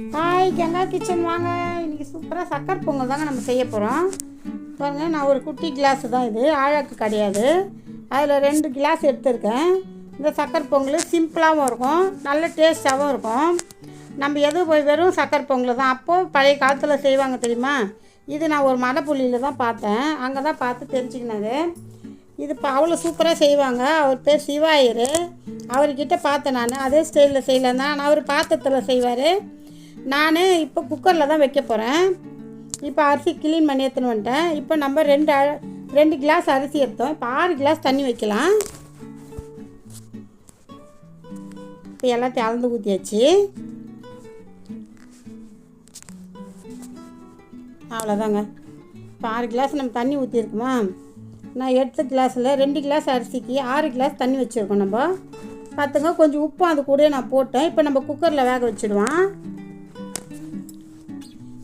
Hi Ganga kitchen வாங்க. இன்றைக்கி சூப்பராக சக்கரை பொங்கல் தாங்க நம்ம செய்ய போகிறோம் பாருங்கள் நான் ஒரு குட்டி கிளாஸ் தான் இது. ஆழாக்கு கிடையாது. அதில் ரெண்டு கிளாஸ் எடுத்திருக்கேன். இந்த சக்கரை பொங்கல் சிம்பிளாகவும் இருக்கும். நல்ல டேஸ்ட்டாகவும் இருக்கும். நம்ம எது போய் வெறும் சக்கரை பொங்கல் தான்? அப்போது பழைய காலத்தில் செய்வாங்க தெரியுமா? இது நான் ஒரு மடப்புள்ளியில் தான் பார்த்தேன். அங்கே தான் பார்த்து தெரிஞ்சுக்கினது. இது இப்போ அவ்வளோ சூப்பராக செய்வாங்க. அவர் பேர் சிவாயர். அவர்கிட்ட பார்த்தேன் நான். அதே ஸ்டைலில் செய்யலன்னா ஆனால் அவர் பாத்திரத்தில் செய்வார். நான் இப்போ குக்கரில் தான் வைக்க போகிறேன் இப்போ அரிசி க்ளீன் பண்ணி எடுத்துன்னு வந்துட்டேன். இப்போ நம்ம ரெண்டு ரெண்டு கிளாஸ் அரிசி எடுத்தோம். இப்போ ஆறு கிளாஸ் தண்ணி வைக்கலாம். இப்போ எல்லாத்தையும் அளந்து ஊற்றியாச்சு அவ்வளோதாங்க இப்போ ஆறு கிளாஸ் நம்ம தண்ணி ஊற்றிருக்குமா நான் எடுத்த கிளாஸில் ரெண்டு கிளாஸ் அரிசிக்கு ஆறு கிளாஸ் தண்ணி வச்சுருக்கோம் நம்ம. பார்த்துங்க கொஞ்சம் உப்பும் அது கூட நான் போட்டேன். இப்போ நம்ம குக்கரில் வேக வச்சுடுவான்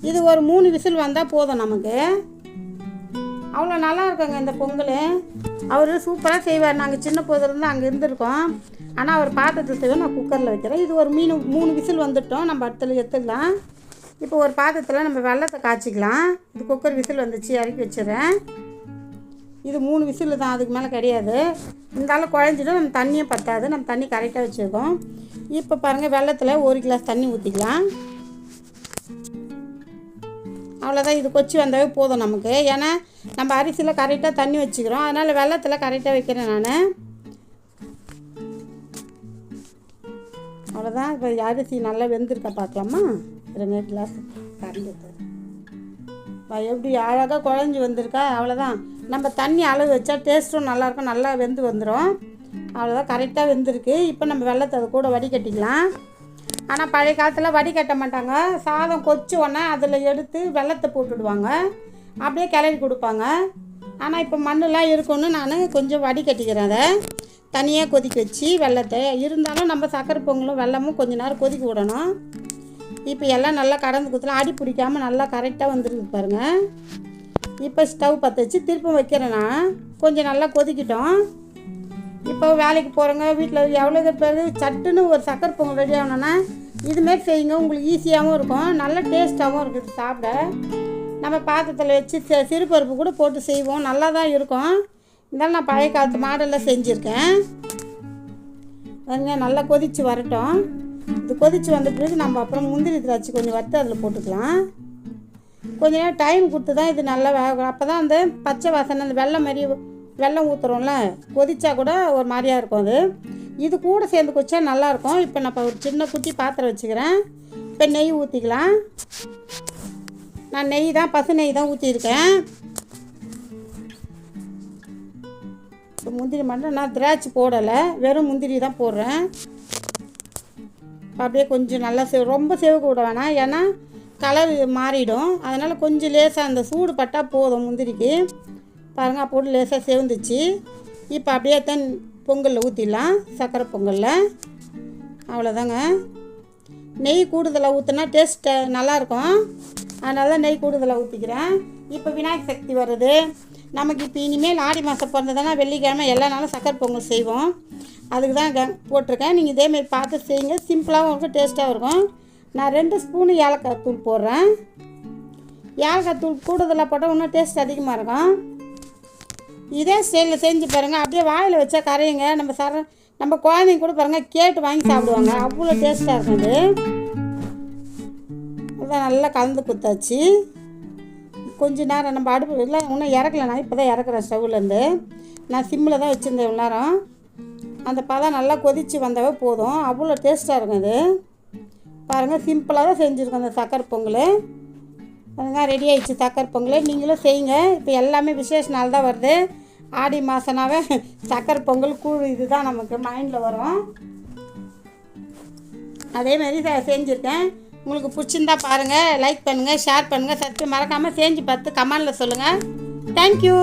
இது ஒரு மூணு விசில் வந்தால் போதும் நமக்கு. அவ்வளோ நல்லா இருக்குங்க இந்த பொங்கல். அவர் சூப்பராக செய்வார். நாங்கள் சின்ன போதிலிருந்து அங்கே இருந்திருக்கோம். ஆனால் அவர் பாத்திரத்தை செய்வோம் நான் குக்கரில் வைக்கிறேன். இது ஒரு மீன் மூணு விசில் வந்துட்டோம். நம்ம அடுத்தல எடுத்துக்கலாம். இப்போ ஒரு பாத்திரத்தில் நம்ம வெள்ளத்தை காய்ச்சிக்கலாம். இது குக்கர் விசில் வந்துச்சு இறக்கி வச்சுறேன் இது மூணு விசில் தான் அதுக்கு மேலே கிடையாது. இருந்தாலும் குழஞ்சிடும் நம்ம தண்ணியும் பத்தாது. நம்ம தண்ணி கரெக்டாக வச்சுருக்கோம். இப்போ பாருங்கள் வெள்ளத்தில் ஒரு கிளாஸ் தண்ணி ஊற்றிக்கலாம் அவ்வளோதான் இது கொச்சி வந்தாவே போதும் நமக்கு. ஏன்னா நம்ம அரிசியில் கரெக்டாக தண்ணி வச்சுக்கிறோம். அதனால் வெள்ளத்தில் கரெக்டாக வைக்கிறேன் நான். அவ்வளோதான் இப்போ அரிசி நல்லா வெந்திருக்க பார்க்கலாமா ரெண்டு கிளாஸ் கரண்டி எப்படி அழகாக குழஞ்சி வந்திருக்கா? அவ்வளோதான் நம்ம தண்ணி அளவு வச்சா டேஸ்ட்டும் நல்லாயிருக்கும் நல்லா வெந்து வந்துடும் அவ்வளோதான் கரெக்டாக வெந்திருக்கு. இப்போ நம்ம வெள்ளத்தை அது கூட வடிகட்டிக்கலாம். ஆனால் பழைய காலத்தில் வடி கட்ட மாட்டாங்க. சாதம் கொச்சு உடனே அதில் எடுத்து வெள்ளத்தை போட்டுடுவாங்க. அப்படியே கிளறி கொடுப்பாங்க. ஆனால் இப்போ மண்ணெலாம் இருக்கும்னு நான் கொஞ்சம் வடி கட்டிக்கிறேன் அதை. தனியாக கொதிக்க வச்சு வெள்ளத்தை இருந்தாலும் நம்ம சக்கரை பொங்கலும் வெள்ளமும் கொஞ்ச நேரம் கொதிக்க விடணும். இப்போ எல்லாம் நல்லா கடந்து குத்தலாம் அடி பிடிக்காமல் நல்லா கரெக்டாக வந்துருக்கு பாருங்கள் இப்போ ஸ்டவ் பற்ற வச்சு திருப்பம் வைக்கிறேன் நான். கொஞ்சம் நல்லா கொதிக்கிட்டோம். இப்போ வேலைக்கு போகிறவங்க வீட்டில் எவ்வளோ பேர் சட்டுன்னு ஒரு சக்கரை பொங்கல் ரெடி ஆகணும்னா இதுமாரி செய்யுங்க. உங்களுக்கு ஈஸியாகவும் இருக்கும். நல்ல டேஸ்ட்டாகவும் இருக்குது. சாப்பிட. நம்ம பாத்திரத்தில் வச்சு சிறுபருப்பு கூட போட்டு செய்வோம். நல்லா தான் இருக்கும். இருந்தாலும் நான் பழைய காலத்து மாடலில் செஞ்சுருக்கேன். அதுங்க நல்லா கொதித்து வரட்டும். இது கொதித்து வந்த பிறகு நம்ம அப்புறம் முந்திரி திராட்சை கொஞ்சம் வறுத்து அதில் போட்டுக்கலாம். கொஞ்ச நேரம் டைம் கொடுத்து தான் இது நல்லா வேகணும். அப்போ தான் அந்த பச்சை வாசனை அந்த வெள்ளம் மாதிரி வெள்ளம் ஊற்றுறோம்ல கொதிச்சா கூட ஒரு மாதிரியாக இருக்கும் அது. இது கூட சேர்ந்து குச்சா நல்லாயிருக்கும். இப்போ நான் இப்போ ஒரு சின்ன குட்டி பாத்திரம் வச்சுக்கிறேன். இப்போ நெய் ஊற்றிக்கலாம் நான் நெய் தான் பசு நெய் தான் ஊற்றிருக்கேன் இப்போ முந்திரி மட்டும் நான் திராட்சை போடலை வெறும் முந்திரி தான் போடுறேன். அப்படியே கொஞ்சம் நல்லா செவ் ரொம்ப செவக்க விட வேணாம். ஏன்னா கலர் மாறிடும். அதனால் கொஞ்சம் லேசாக அந்த சூடு பட்டால் போதும் முந்திரிக்கு. பாருங்கள் போட்டு லேசாக செவந்துச்சு. இப்போ அப்படியே தான் பொங்கலில் ஊற்றிடலாம் சர்க்கரை பொங்கலில். அவ்வளோதாங்க. நெய் கூடுதலாக ஊற்றினா டேஸ்ட்டு நல்லாயிருக்கும். அதனால தான் நெய் கூடுதலாக ஊற்றிக்கிறேன் இப்போ விநாயகர் சக்தி வருது. நமக்கு இப்போ இனிமேல் ஆடி மாதம் பிறந்ததுன்னா வெள்ளிக்கிழமை எல்லா நாளும் சக்கரை பொங்கல் செய்வோம். அதுக்கு தான் க போட்டிருக்கேன் நீங்கள் இதேமாரி பார்த்து செய்யுங்க. சிம்பிளாகவும் இருக்கும் டேஸ்ட்டாகவும் இருக்கும். நான் ரெண்டு ஸ்பூனு ஏலக்காய் தூள் போடுறேன். ஏலக்காய் தூள் கூடுதலாக போட்டால் இன்னும் டேஸ்ட் அதிகமாக இருக்கும். இதே ஸ்டைலில் செஞ்சு பாருங்கள் அப்படியே வாயில் வச்சா கரையுங்க. நம்ம சர நம்ம குழந்தைங்க கூட பாருங்கள் கேட்டு வாங்கி சாப்பிடுவாங்க. அவ்வளோ டேஸ்ட்டாக இருக்கும் அது அதான் நல்லா கலந்து குத்தாச்சு கொஞ்ச நேரம் நம்ம அடுப்பு இல்லை இன்னும் இறக்கல. நான் இப்போ தான் இறக்குறேன் ஸ்டவ்லேருந்து நான் சிம்மில் தான் வச்சுருந்தேன் இவ்வளோ நேரம். அந்த பதம் நல்லா கொதித்து வந்தாவே போதும். அவ்வளோ டேஸ்ட்டாக இருக்கும் இது பாருங்கள் சிம்பிளாக தான் செஞ்சுருக்கோம் அந்த சக்கரை பொங்கல். பாருங்க ரெடி ஆகிடுச்சு சக்கரை பொங்கல். நீங்களும் செய்யுங்க. இப்போ எல்லாமே விசேஷ நாள் தான் வருது. ஆடி மாதனாவே சக்கரை பொங்கல் கூழ் இதுதான் நமக்கு மைண்டில் வரும். அதேமாரி செஞ்சுருக்கேன். உங்களுக்கு பிடிச்சிருந்தா பாருங்கள் லைக் பண்ணுங்கள் ஷேர் பண்ணுங்கள் சத்து மறக்காமல் செஞ்சு பார்த்து கமெண்டில் சொல்லுங்கள் தேங்க்யூ